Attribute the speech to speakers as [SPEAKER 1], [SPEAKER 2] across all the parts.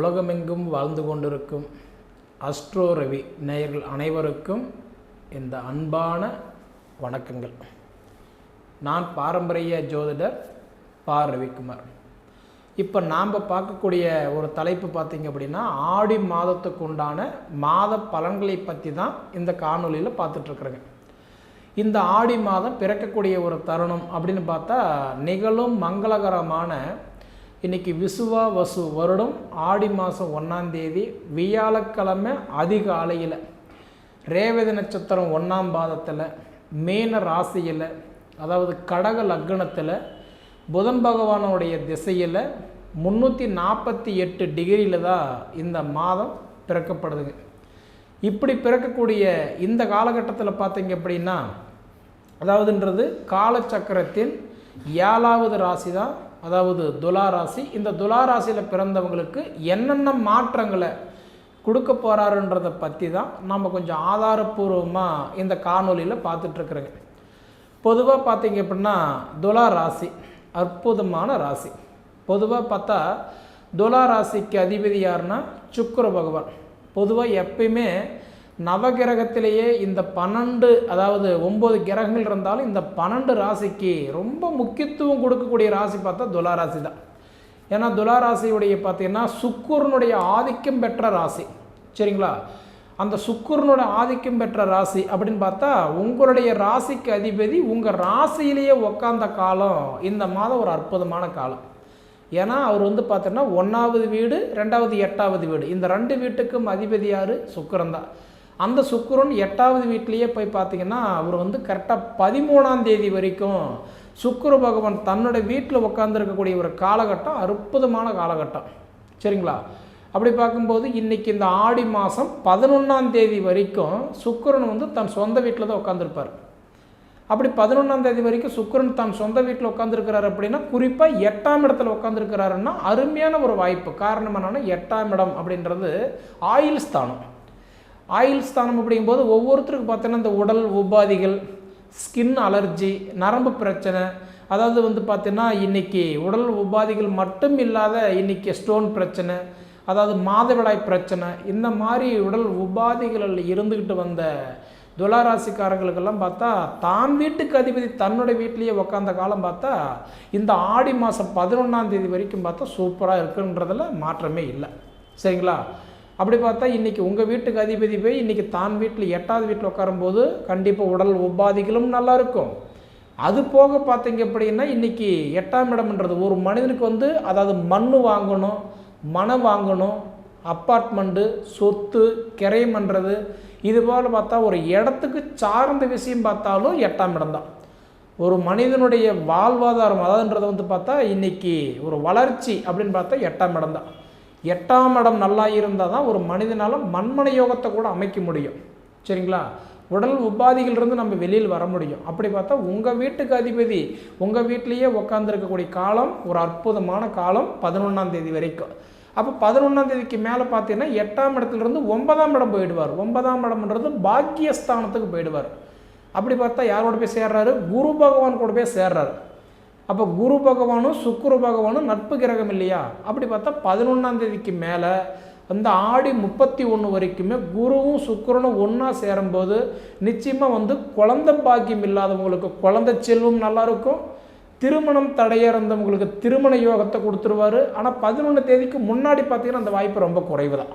[SPEAKER 1] உலகமெங்கும் வாழ்ந்து கொண்டிருக்கும் அஸ்ட்ரோ ரவி நேயர்கள் அனைவருக்கும் இந்த அன்பான வணக்கங்கள். நான் பாரம்பரிய ஜோதிடர் பா. ரவிக்குமார். இப்போ நாம் பார்க்கக்கூடிய ஒரு தலைப்பு பார்த்திங்க அப்படின்னா ஆடி மாதத்துக்கு உண்டான மாத பலன்களை பற்றி தான் இந்த காணொலியில் பார்த்துட்ருக்குறேங்க. இந்த ஆடி மாதம் பிறக்கக்கூடிய ஒரு தருணம் அப்படின்னு பார்த்தா நிகழும் மங்களகரமான இன்னைக்கு விசுவா வசு வருடம் ஆடி மாதம் ஒன்றாம் தேதி வியாழக்கிழமை அதிகாலையில் ரேவதி நட்சத்திரம் ஒன்றாம் பாதத்தில் மீன ராசியில் அதாவது கடக லக்னத்தில் புதன் பகவானுடைய திசையில் முந்நூற்றி நாற்பத்தி எட்டு டிகிரியில் தான் இந்த மாதம் பிறக்கப்படுதுங்க. இப்படி பிறக்கக்கூடிய இந்த காலகட்டத்தில் பார்த்தீங்க அப்படின்னா அதாவதுன்றது காலச்சக்கரத்தின் ஏழாவது ராசி தான் அதாவது துலா ராசி இந்த துலா ராசியில் பிறந்தவங்களுக்கு என்னென்ன மாற்றங்களை கொடுக்க போகிறாருன்றதை பற்றி தான் நம்ம கொஞ்சம் ஆதாரப்பூர்வமாக இந்த காணொலியில் பார்த்துட்ருக்குறோங்க பொதுவாக பார்த்தீங்க அப்படின்னா துலா ராசி அற்புதமான ராசி. பொதுவாக பார்த்தா துலா ராசிக்கு அதிபதி யாருன்னா சுக்கர பகவான். பொதுவாக எப்பயுமே நவகிரகத்திலேயே இந்த பன்னெண்டு அதாவது ஒம்பது கிரகங்கள் இருந்தாலும் இந்த பன்னெண்டு ராசிக்கு ரொம்ப முக்கியத்துவம் கொடுக்கக்கூடிய ராசி பார்த்தா துலா ராசி தான். ஏன்னா துலா ராசியுடைய பார்த்தீங்கன்னா சுக்குரனுடைய ஆதிக்கம் பெற்ற ராசி. சரிங்களா? அந்த சுக்குரனோட ஆதிக்கம் பெற்ற ராசி அப்படின்னு பார்த்தா உங்களுடைய ராசிக்கு அதிபதி உங்கள் ராசியிலேயே உக்காந்த காலம் இந்த மாதம் ஒரு அற்புதமான காலம். ஏன்னா அவர் வந்து பார்த்தோன்னா ஒன்றாவது வீடு ரெண்டாவது எட்டாவது வீடு. இந்த ரெண்டு வீட்டுக்கும் அதிபதி யார்? சுக்கரன் தான். அந்த சுக்கரன் எட்டாவது வீட்லேயே போய் பார்த்தீங்கன்னா அவர் வந்து கரெக்டாக பதிமூணாம் தேதி வரைக்கும் சுக்கர பகவான் தன்னோட வீட்டில் உட்காந்துருக்கக்கூடிய ஒரு காலகட்டம் அற்புதமான காலகட்டம். சரிங்களா? அப்படி பார்க்கும்போது இன்றைக்கி இந்த ஆடி மாதம் பதினொன்றாம் தேதி வரைக்கும் சுக்கரன் வந்து தன் சொந்த வீட்டில் தான் உட்காந்துருப்பார் அப்படி பதினொன்றாம் தேதி வரைக்கும் சுக்கரன் தன் சொந்த வீட்டில் உட்காந்துருக்கிறாரு அப்படின்னா குறிப்பாக எட்டாம் இடத்துல உட்காந்துருக்கிறாருன்னா அருமையான ஒரு வாய்ப்பு. காரணம் என்னென்னா எட்டாம் இடம் அப்படின்றது ஆயில் ஸ்தானம். ஆயில் ஸ்தானம் அப்படிங்கும்போது ஒவ்வொருத்தருக்கும் பார்த்தீங்கன்னா இந்த உடல் உபாதிகள் ஸ்கின் அலர்ஜி நரம்பு பிரச்சனை அதாவது வந்து பார்த்தீங்கன்னா இன்றைக்கி உடல் உபாதிகள் மட்டும் இல்லாத இன்றைக்கி ஸ்டோன் பிரச்சனை அதாவது மாதவிடாய் பிரச்சனை இந்த மாதிரி உடல் உபாதிகளில் இருந்துக்கிட்டு வந்த துளாராசிக்காரங்களுக்கெல்லாம் பார்த்தா தான் வீட்டுக்கு அதிபதி தன்னுடைய வீட்லேயே உக்காந்த காலம் பார்த்தா இந்த ஆடி மாதம் பதினொன்றாம் தேதி வரைக்கும் பார்த்தா சூப்பராக இருக்குன்றதில் மாற்றமே இல்லை. சரிங்களா? அப்படி பார்த்தா இன்றைக்கி உங்கள் வீட்டுக்கு அதிபதி போய் இன்றைக்கி தான் வீட்டில் எட்டாவது வீட்டில் உட்காரும்போது கண்டிப்பாக உடல் உபாதிகளும் நல்லா இருக்கும். அது போக பார்த்தீங்க அப்படின்னா இன்றைக்கி எட்டாம் இடம்ன்றது ஒரு மனிதனுக்கு வந்து அதாவது மண் வாங்கணும் மனம் வாங்கணும் அப்பார்ட்மெண்ட்டு சொத்து கிரையம் பண்ணுறது இது போல் பார்த்தா ஒரு இடத்துக்கு சார்ந்த விஷயம் பார்த்தாலும் எட்டாம் இடம் தான். ஒரு மனிதனுடைய வாழ்வாதாரம் அதாவதுன்றதை வந்து பார்த்தா இன்றைக்கி ஒரு வளர்ச்சி அப்படின்னு பார்த்தா எட்டாம் இடம் தான். எட்டாம் இடம் நல்லா இருந்தால் தான் ஒரு மனிதனால் மண்மனை யோகத்தை கூட அமைக்க முடியும். சரிங்களா? உடல் உபாதிகளிலிருந்து நம்ம வெளியில் வர முடியும். அப்படி பார்த்தா உங்கள் வீட்டுக்கு அதிபதி உங்கள் வீட்டிலையே உட்காந்துருக்கக்கூடிய காலம் ஒரு அற்புதமான காலம் பதினொன்றாம் தேதி வரைக்கும். அப்போ பதினொன்றாம் தேதிக்கு மேலே பார்த்தீங்கன்னா எட்டாம் இடத்துலேருந்து ஒன்பதாம் இடம் போயிடுவார். ஒன்பதாம் இடம்ன்றது பாக்கியஸ்தானத்துக்கு போயிடுவார். அப்படி பார்த்தா யாரோட போய் சேர்றாரு? குரு பகவான் கூட போய் சேர்றாரு. அப்போ குரு பகவானும் சுக்குரு பகவானும் நட்பு கிரகம் இல்லையா? அப்படி பார்த்தா பதினொன்றாம் தேதிக்கு மேலே அந்த ஆடி முப்பத்தி ஒன்று வரைக்குமே குருவும் சுக்கரனும் ஒன்றா சேரும்போது நிச்சயமாக வந்து குழந்த பாக்கியம் இல்லாதவங்களுக்கு குழந்த செல்வம் நல்லாயிருக்கும் திருமணம் தடையிறந்தவங்களுக்கு திருமண யோகத்தை கொடுத்துருவாரு. ஆனால் பதினொன்று தேதிக்கு முன்னாடி பார்த்தீங்கன்னா அந்த வாய்ப்பு ரொம்ப குறைவு தான்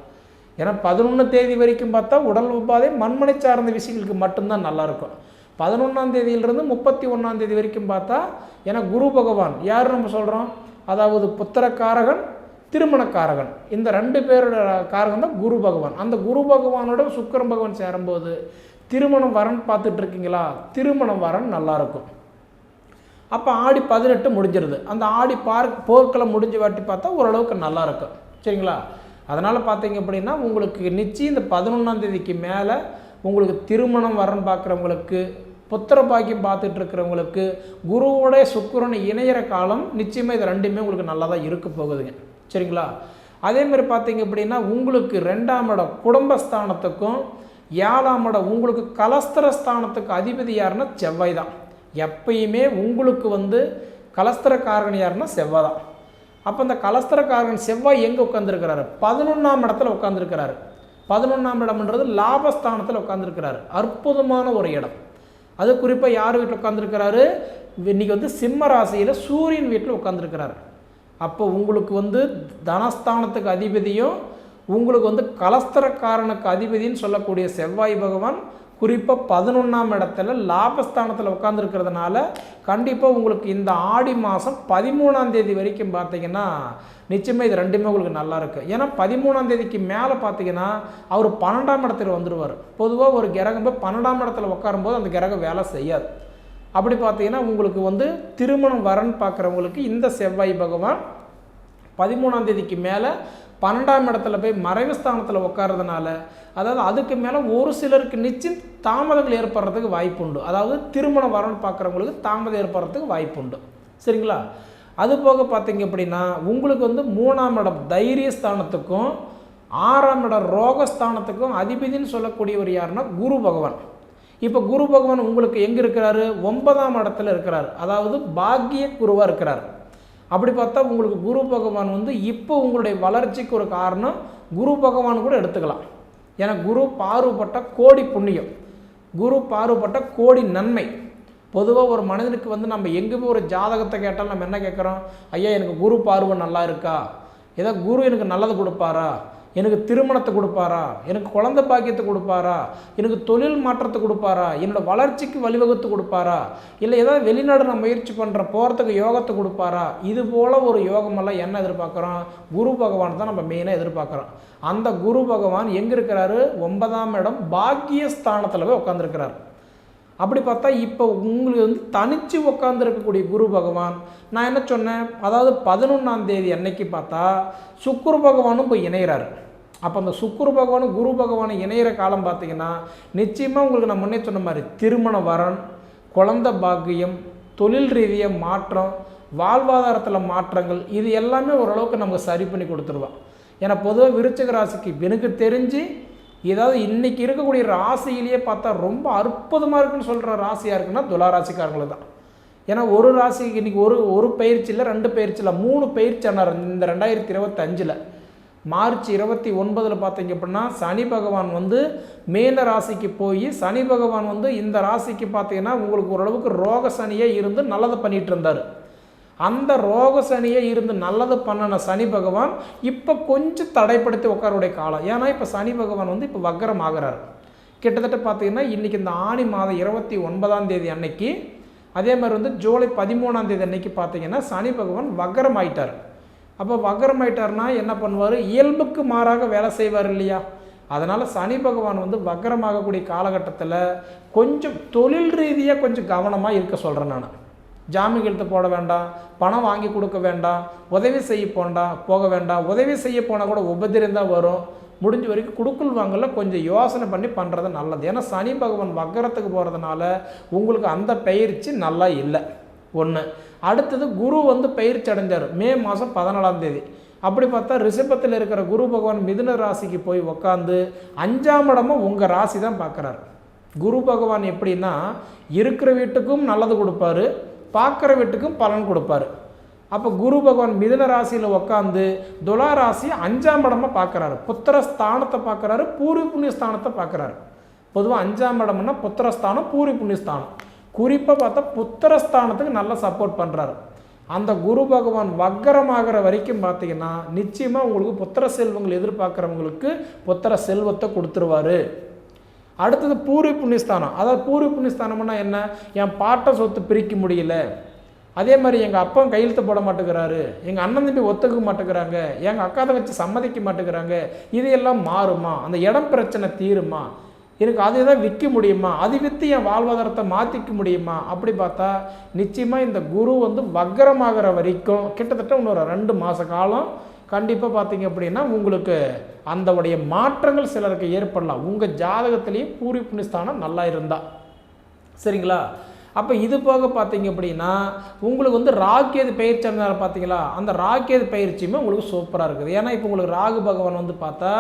[SPEAKER 1] ஏன்னா பதினொன்று தேதி வரைக்கும் பார்த்தா உடல் உபாதை மண்மனை சார்ந்த விஷயங்களுக்கு மட்டும்தான் நல்லாயிருக்கும் பதினொன்றாம் தேதியிலிருந்து முப்பத்தி ஒன்றாம் தேதி வரைக்கும் பார்த்தா ஏன்னா குரு பகவான் யார் நம்ம சொல்கிறோம் அதாவது புத்திரக்காரகன் திருமணக்காரகன். இந்த ரெண்டு பேரோட காரகன் தான் குரு பகவான். அந்த குரு பகவானோட சுக்கரன் பகவான் சேரும்போது திருமணம் வரன் பார்த்துட்டு இருக்கீங்களா திருமணம் வரன் நல்லாயிருக்கும் அப்போ ஆடி பதினெட்டு முடிஞ்சிருது. அந்த ஆடி பார்க் போர்க்களம் முடிஞ்ச வாட்டி பார்த்தா ஓரளவுக்கு நல்லா இருக்கும் சரிங்களா? அதனால் பார்த்தீங்க அப்படின்னா உங்களுக்கு நிச்சயம் இந்த பதினொன்றாம் தேதிக்கு மேலே உங்களுக்கு திருமணம் வரன் பார்க்குறவங்களுக்கு புத்திர பாக்கியம் பார்த்துட்டு இருக்கிறவங்களுக்கு குருவோட சுக்கரன் இணையிற காலம் நிச்சயமாக இது ரெண்டுமே உங்களுக்கு நல்லா தான் இருக்க போகுதுங்க. சரிங்களா? அதே மாதிரி பார்த்தீங்க அப்படின்னா உங்களுக்கு ரெண்டாம் இடம் குடும்பஸ்தானத்துக்கும் ஏழாம் இடம் உங்களுக்கு கலஸ்தரஸ்தானத்துக்கு அதிபதி யாருன்னா செவ்வாய் தான். எப்பயுமே உங்களுக்கு வந்து கலஸ்தர காரகன் யாருன்னா செவ்வாய் தான். அப்போ இந்த கலஸ்திரக்காரன் செவ்வாய் எங்கே உட்காந்துருக்கிறாரு பதினொன்றாம் இடத்துல உட்காந்துருக்கிறாரு பதினொன்றாம் இடம்ன்றது லாபஸ்தானத்தில் உட்காந்துருக்கிறாரு அற்புதமான ஒரு இடம். அது குறிப்பாக யார் வீட்டில் உட்காந்துருக்கிறாரு இன்னைக்கு வந்து சிம்ம ராசியில் சூரியன் வீட்டில் உட்காந்துருக்கிறாரு அப்போ உங்களுக்கு வந்து தனஸ்தானத்துக்கு அதிபதியும் உங்களுக்கு வந்து கலஸ்தரக்காரனுக்கு அதிபதின்னு சொல்லக்கூடிய செவ்வாய் பகவான் குறிப்பாக பதினொன்றாம் இடத்துல லாபஸ்தானத்தில் உட்காந்துருக்கிறதுனால கண்டிப்பாக உங்களுக்கு இந்த ஆடி மாதம் பதிமூணாம் தேதி வரைக்கும் பார்த்தீங்கன்னா நிச்சயமாக இது ரெண்டுமே உங்களுக்கு நல்லா இருக்குது ஏன்னா பதிமூணாம் தேதிக்கு மேலே பார்த்தீங்கன்னா அவர் பன்னெண்டாம் இடத்துல வந்துடுவார் பொதுவாக ஒரு கிரகம் போய் பன்னெண்டாம் இடத்துல உட்காரும்போது அந்த கிரகம் வேலை செய்யாது. அப்படி பார்த்தீங்கன்னா உங்களுக்கு வந்து திருமணம் வரன்னு பார்க்குறவங்களுக்கு இந்த செவ்வாய் பகவான் பதிமூணாம் தேதிக்கு மேலே பன்னெண்டாம் இடத்துல போய் மறைவு ஸ்தானத்தில் உட்கார்றதுனால அதாவது அதுக்கு மேலே ஒரு சிலருக்கு நிச்சயம் தாமதங்கள் ஏற்படுறதுக்கு வாய்ப்புண்டு. அதாவது திருமணம் வரணும்னு பார்க்குறவங்களுக்கு தாமதம் ஏற்படுறதுக்கு வாய்ப்புண்டு. சரிங்களா? அது போக பார்த்தீங்க அப்படின்னா உங்களுக்கு வந்து மூணாம் இடம் தைரியஸ்தானத்துக்கும் ஆறாம் இடம் ரோகஸ்தானத்துக்கும் அதிபதினு சொல்லக்கூடியவர் யாருன்னா குரு பகவான். இப்போ குரு பகவான் உங்களுக்கு எங்கே இருக்கிறாரு? ஒன்பதாம் இடத்துல இருக்கிறார். அதாவது பாக்கிய குருவாக இருக்கிறார். அப்படி பார்த்தா உங்களுக்கு குரு பகவான் வந்து இப்போ உங்களுடைய வளர்ச்சிக்கு ஒரு காரணம் குரு பகவான் கூட எடுத்துக்கலாம். ஏன்னா குரு பார்வப்பட்ட கோடி புண்ணியம். குரு பார்வப்பட்ட கோடி நன்மை. பொதுவாக ஒரு மனிதனுக்கு வந்து நம்ம எங்கேயுமே ஒரு ஜாதகத்தை கேட்டாலும் நம்ம என்ன கேட்குறோம்? ஐயா எனக்கு குரு பார்வை நல்லா இருக்கா? ஏதோ குரு எனக்கு நல்லது கொடுப்பாரா? எனக்கு திருமணத்தை கொடுப்பாரா? எனக்கு குழந்தை பாக்கியத்தை கொடுப்பாரா? எனக்கு தொழில் மாற்றத்தை கொடுப்பாரா? என்னோடய வளர்ச்சிக்கு வழிவகுத்து கொடுப்பாரா? இல்லை ஏதாவது வெளிநாடு நான் முயற்சி பண்ணுற போகிறதுக்கு யோகத்தை கொடுப்பாரா? இது போல் ஒரு யோகமெல்லாம் என்ன எதிர்பார்க்குறோம்? குரு பகவான் தான் நம்ம மெயினாக எதிர்பார்க்குறோம். அந்த குரு பகவான் எங்கே இருக்கிறாரு? ஒன்பதாம் இடம் பாக்கியஸ்தானத்தில் போய் உட்காந்துருக்கிறார் அப்படி பார்த்தா இப்போ உங்களுக்கு வந்து தனித்து உட்காந்துருக்கக்கூடிய குரு பகவான் நான் என்ன சொன்னேன்? அதாவது பதினொன்றாம் தேதி அன்னைக்கு பார்த்தா சுக்குரு பகவானும் போய் இணைகிறாரு அப்போ அந்த சுக்குரு பகவானும் குரு பகவானும் இணையிற காலம் பார்த்தீங்கன்னா நிச்சயமாக உங்களுக்கு நான் முன்னே சொன்ன மாதிரி திருமண வரன் குழந்த பாக்கியம் தொழில் ரீதியாக மாற்றம் வாழ்வாதாரத்தில் மாற்றங்கள் இது எல்லாமே ஓரளவுக்கு நமக்கு சரி பண்ணி கொடுத்துருவான் ஏன்னா பொதுவாக விருச்சிக ராசிக்கு எனக்கு தெரிஞ்சு ஏதாவது இன்றைக்கி இருக்கக்கூடிய ராசியிலேயே பார்த்தா ரொம்ப அற்புதமாக இருக்குன்னு சொல்கிற ராசியாக இருக்குன்னா துலா ராசிக்காரங்களை தான். ஏன்னா ஒரு ராசிக்கு இன்றைக்கி ஒரு ஒரு பயிற்சி இல்லை ரெண்டு பயிற்சி இல்லை மூணு பயிற்சி ஆனார் இந்த ரெண்டாயிரத்தி இருபத்தஞ்சில். மார்ச் இருபத்தி ஒன்பதில் பார்த்தீங்க அப்படின்னா சனி பகவான் வந்து மேல ராசிக்கு போய் சனி பகவான் வந்து இந்த ராசிக்கு பார்த்தீங்கன்னா உங்களுக்கு ஓரளவுக்கு ரோக சனியே இருந்து நல்லதை பண்ணிகிட்டு இருந்தார். அந்த ரோக சனியை இருந்து நல்லது பண்ணின சனி பகவான் இப்போ கொஞ்சம் தடைப்படுத்தி உட்காருடைய காலம். ஏன்னா இப்போ சனி பகவான் வந்து இப்போ வக்கரம் ஆகிறார் கிட்டத்தட்ட பார்த்தீங்கன்னா இன்றைக்கி இந்த ஆணி மாதம் இருபத்தி ஒன்பதாம் தேதி அன்னைக்கு அதே மாதிரி வந்து ஜூலை பதிமூணாம் தேதி அன்னைக்கு பார்த்தீங்கன்னா சனி பகவான் வக்கரம் ஆயிட்டார் அப்போ வக்கரம் ஆயிட்டார்னா என்ன பண்ணுவார்? இயல்புக்கு மாறாக வேலை செய்வார் இல்லையா? அதனால் சனி பகவான் வந்து வக்கரமாகக்கூடிய காலகட்டத்தில் கொஞ்சம் தொழில் ரீதியாக கொஞ்சம் கவனமாக இருக்க சொல்கிறேன் நான். ஜாமீன் கையெழுத்து போட வேண்டாம் பணம் வாங்கி கொடுக்க வேண்டாம் உதவி செய்ய போண்டா போக வேண்டாம். உதவி செய்ய போனால் கூட உபதிரம் தான் வரும். முடிஞ்ச வரைக்கும் குடுக்கல் வாங்கல கொஞ்சம் யோசனை பண்ணி பண்ணுறது நல்லது. ஏன்னா சனி பகவான் வக்கரத்துக்கு போகிறதுனால உங்களுக்கு அந்த பயிற்சி நல்லா இல்லை. ஒன்று அடுத்தது குரு வந்து பயிற்சி அடைஞ்சார். மே மாதம் பதினாலாம் தேதி. அப்படி பார்த்தா ரிஷபத்தில் இருக்கிற குரு பகவான் மிதுன ராசிக்கு போய் உக்காந்து அஞ்சாம் இடமும் உங்கள் ராசி தான் பார்க்குறாரு குரு பகவான் எப்படின்னா இருக்கிற வீட்டுக்கும் நல்லது கொடுப்பாரு. பார்க்குற வீட்டுக்கும் பலன் கொடுப்பாரு. அப்போ குரு பகவான் மிதன ராசியில் உட்காந்து துலா ராசி அஞ்சாம் இடமாக பார்க்குறாரு புத்திர ஸ்தானத்தை பார்க்குறாரு பூரி புண்ணிய ஸ்தானத்தை பார்க்குறாரு பொதுவாக அஞ்சாம் இடம்னா புத்திரஸ்தானம் பூரி புண்ணியஸ்தானம். குறிப்பாக பார்த்தா புத்திரஸ்தானத்துக்கு நல்லா சப்போர்ட் பண்ணுறாரு அந்த குரு பகவான் வக்கரமாகிற வரைக்கும் பார்த்தீங்கன்னா நிச்சயமாக உங்களுக்கு புத்திர செல்வங்கள் எதிர்பார்க்குறவங்களுக்கு புத்திர செல்வத்தை கொடுத்துருவாரு. அடுத்தது பூர்வ புண்ணியஸ்தானம். அதாவது பூர்வ புண்ணியஸ்தானம்னா என்ன? என் பாட்டை சொத்து பிரிக்க முடியல. அதே மாதிரி எங்கள் அப்பா கையெழுத்து போட மாட்டேங்கிறாரு. எங்கள் அண்ணன் தம்பி ஒத்துக்க மாட்டேங்கிறாங்க. எங்கள் அக்கா தங்கச்சி சம்மதிக்க மாட்டேங்கிறாங்க. இது எல்லாம் மாறுமா? அந்த இடம் பிரச்சனை தீருமா? எனக்கு அதை தான் விற்க முடியுமா? அது விற்று என் வாழ்வாதாரத்தை மாற்றிக்க முடியுமா? அப்படி பார்த்தா நிச்சயமாக இந்த குரு வந்து வக்கரமாகிற வரைக்கும் கிட்டத்தட்ட இன்னொரு ரெண்டு மாத காலம் கண்டிப்பாக பார்த்தீங்க அப்படின்னா உங்களுக்கு அந்த உடைய மாற்றங்கள் சிலருக்கு ஏற்படலாம். உங்கள் ஜாதகத்திலேயும் பூரி புண்ணியஸ்தானம் நல்லா இருந்தால் சரிங்களா? அப்போ இது போக பார்த்தீங்க அப்படின்னா உங்களுக்கு வந்து ராக்கேது பயிற்சி இருந்தால் பார்த்தீங்களா அந்த ராக்கேது பயிற்சியுமே உங்களுக்கு சூப்பராக இருக்குது. ஏன்னா இப்போ உங்களுக்கு ராகு பகவான் வந்து பார்த்தா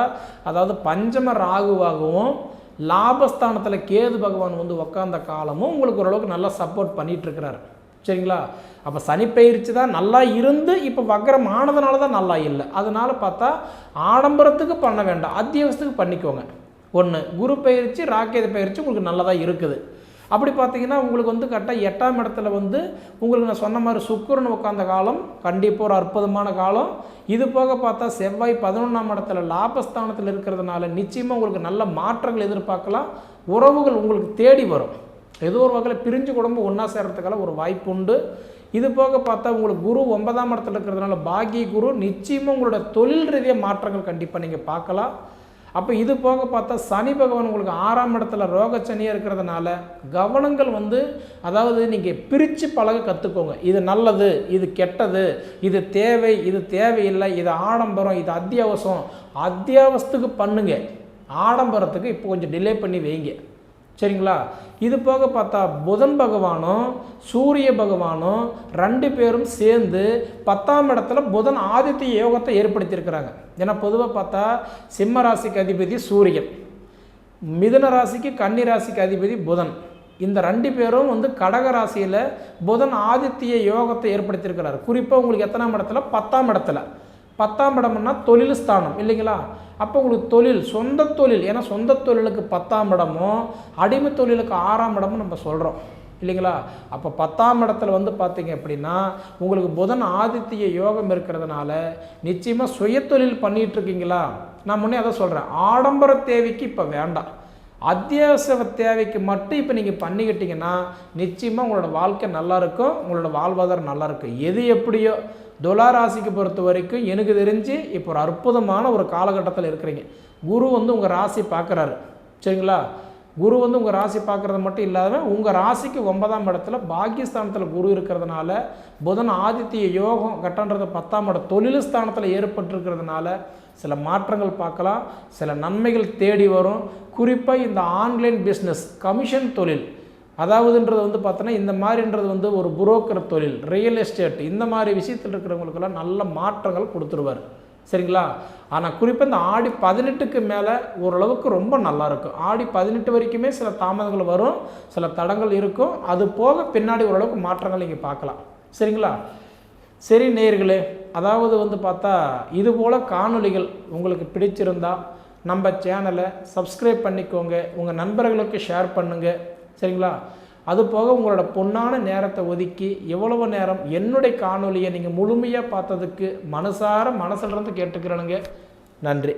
[SPEAKER 1] அதாவது பஞ்சம ராகுவாகவும் லாபஸ்தானத்தில் கேது பகவான் வந்து உக்காந்த காலமும் உங்களுக்கு ஓரளவுக்கு நல்லா சப்போர்ட் பண்ணிட்டு இருக்கிறார். சரிங்களா? அப்போ சனி பயிற்சி தான் நல்லா இருந்து இப்போ வக்கரம் ஆனதுனால தான் நல்லா இல்லை. அதனால் பார்த்தா ஆடம்பரத்துக்கு பண்ண வேண்டாம். அத்தியாவசியத்துக்கு பண்ணிக்கோங்க. ஒன்று குரு பயிற்சி ராக்கேது பயிற்சி உங்களுக்கு நல்லதாக இருக்குது. அப்படி பார்த்தீங்கன்னா உங்களுக்கு வந்து கரெக்டாக எட்டாம் இடத்துல வந்து உங்களுக்கு நான் சொன்ன மாதிரி சுக்கரன் உட்காந்த காலம் கண்டிப்பாக ஒரு அற்புதமான காலம். இது போக பார்த்தா செவ்வாய் பதினொன்றாம் இடத்துல லாபஸ்தானத்தில் இருக்கிறதுனால நிச்சயமாக உங்களுக்கு நல்ல மாற்றங்கள் எதிர்பார்க்கலாம். உறவுகள் உங்களுக்கு தேடி வரும். ஏதோ ஒரு வகையில் பிரிஞ்சு குடும்பம் ஒன்றா சேர்கிறதுக்கெல்லாம் ஒரு வாய்ப்பு உண்டு. இது போக பார்த்தா உங்களுக்கு குரு ஒன்பதாம் இடத்துல இருக்கிறதுனால பாக்கிய குரு நிச்சயமாக உங்களோட தொழில் ரீதியாக மாற்றங்கள் கண்டிப்பாக நீங்கள் பார்க்கலாம். அப்போ இது போக பார்த்தா சனி பகவான் உங்களுக்கு ஆறாம் இடத்துல ரோகச்சனியாக இருக்கிறதுனால கவனங்கள் வந்து அதாவது நீங்கள் பிரித்து பழக கற்றுக்கோங்க இது நல்லது இது கெட்டது இது தேவை இது தேவையில்லை இது ஆடம்பரம் இது அத்தியாவசியம். அத்தியாவசத்துக்கு பண்ணுங்க. ஆடம்பரத்துக்கு இப்போ கொஞ்சம் டிலே பண்ணி வைங்க. சரிங்களா? இது போக பார்த்தா புதன் பகவானும் சூரிய பகவானும் ரெண்டு பேரும் சேர்ந்து பத்தாம் இடத்துல புதன் ஆதித்ய யோகத்தை ஏற்படுத்தியிருக்கிறாங்க. ஏன்னா பொதுவாக பார்த்தா சிம்ம ராசிக்கு அதிபதி சூரியன். மிதுன ராசிக்கு கன்னி ராசிக்கு அதிபதி புதன். இந்த ரெண்டு பேரும் வந்து கடக ராசியில் புதன் ஆதித்ய யோகத்தை ஏற்படுத்தியிருக்கிறார். குறிப்பாக உங்களுக்கு எத்தனாம் இடத்துல? பத்தாம் இடத்துல. பத்தாம் இடம்னா தொழில் ஸ்தானம் இல்லைங்களா? அப்போ உங்களுக்கு தொழில் சொந்த தொழில் ஏன்னா சொந்த தொழிலுக்கு பத்தாம் இடமும் அடிமை தொழிலுக்கு ஆறாம் இடமும் நம்ம சொல்கிறோம் இல்லைங்களா? அப்போ பத்தாம் இடத்துல வந்து பார்த்தீங்க அப்படின்னா உங்களுக்கு புதன் ஆதித்ய யோகம் இருக்கிறதுனால நிச்சயமாக சுயத்தொழில் பண்ணிகிட்டு இருக்கீங்களா? நான் முன்னே அதை சொல்கிறேன் ஆடம்பர தேவைக்கு இப்போ வேண்டாம். அத்தியாவசிய தேவைக்கு மட்டும் இப்போ நீங்கள் பண்ணிக்கிட்டீங்கன்னா நிச்சயமாக உங்களோட வாழ்க்கை நல்லாயிருக்கும் உங்களோட வாழ்வாதாரம் நல்லாயிருக்கும் எது எப்படியோ துலா ராசிக்கு பொறுத்த வரைக்கும் எனக்கு தெரிஞ்சு இப்போ ஒரு அற்புதமான ஒரு காலகட்டத்தில் இருக்கிறீங்க. குரு வந்து உங்கள் ராசி பார்க்குறாரு. சரிங்களா? குரு வந்து உங்கள் ராசி பார்க்குறது மட்டும் இல்லாமல் உங்கள் ராசிக்கு ஒன்பதாம் இடத்துல பாக்கியஸ்தானத்தில் குரு இருக்கிறதுனால புதன் ஆதித்ய யோகம் கட்டன்றது பத்தாம் இடம் தொழில் ஸ்தானத்தில் ஏற்பட்டிருக்கிறதுனால சில மாற்றங்கள் பார்க்கலாம். சில நன்மைகள் தேடி வரும். குறிப்பாக இந்த ஆன்லைன் பிஸ்னஸ் கமிஷன் தொழில். அதாவதுன்றது வந்து பார்த்தோன்னா இந்த மாதிரின்றது வந்து ஒரு புரோக்கர் தொழில் ரியல் எஸ்டேட் இந்த மாதிரி விஷயத்தில் இருக்கிறவங்களுக்கெல்லாம் நல்ல மாற்றங்கள் கொடுத்துருவார். சரிங்களா? ஆனால் குறிப்பாக இந்த ஆடி பதினெட்டுக்கு மேலே ஓரளவுக்கு ரொம்ப நல்லாயிருக்கும் ஆடி பதினெட்டு வரைக்குமே சில தாமதங்கள் வரும் சில தடங்கள் இருக்கும். அது போக பின்னாடி ஓரளவுக்கு மாற்றங்கள் நீங்கள் பார்க்கலாம். சரிங்களா? சரி நேர்களே அதாவது வந்து பார்த்தா இது போல் காணொளிகள் உங்களுக்கு பிடிச்சிருந்தா நம்ம சேனலை சப்ஸ்கிரைப் பண்ணிக்கோங்க. உங்கள் நண்பர்களுக்கு ஷேர் பண்ணுங்கள் சரிங்களா? அது போக உங்களோட பொன்னான நேரத்தை ஒதுக்கி எவ்வளவு நேரம் என்னுடைய காணொலியை நீங்கள் முழுமையாக பார்த்ததுக்கு மனசார மனசிலிருந்து கேட்டுக்கிறேனுங்க. நன்றி.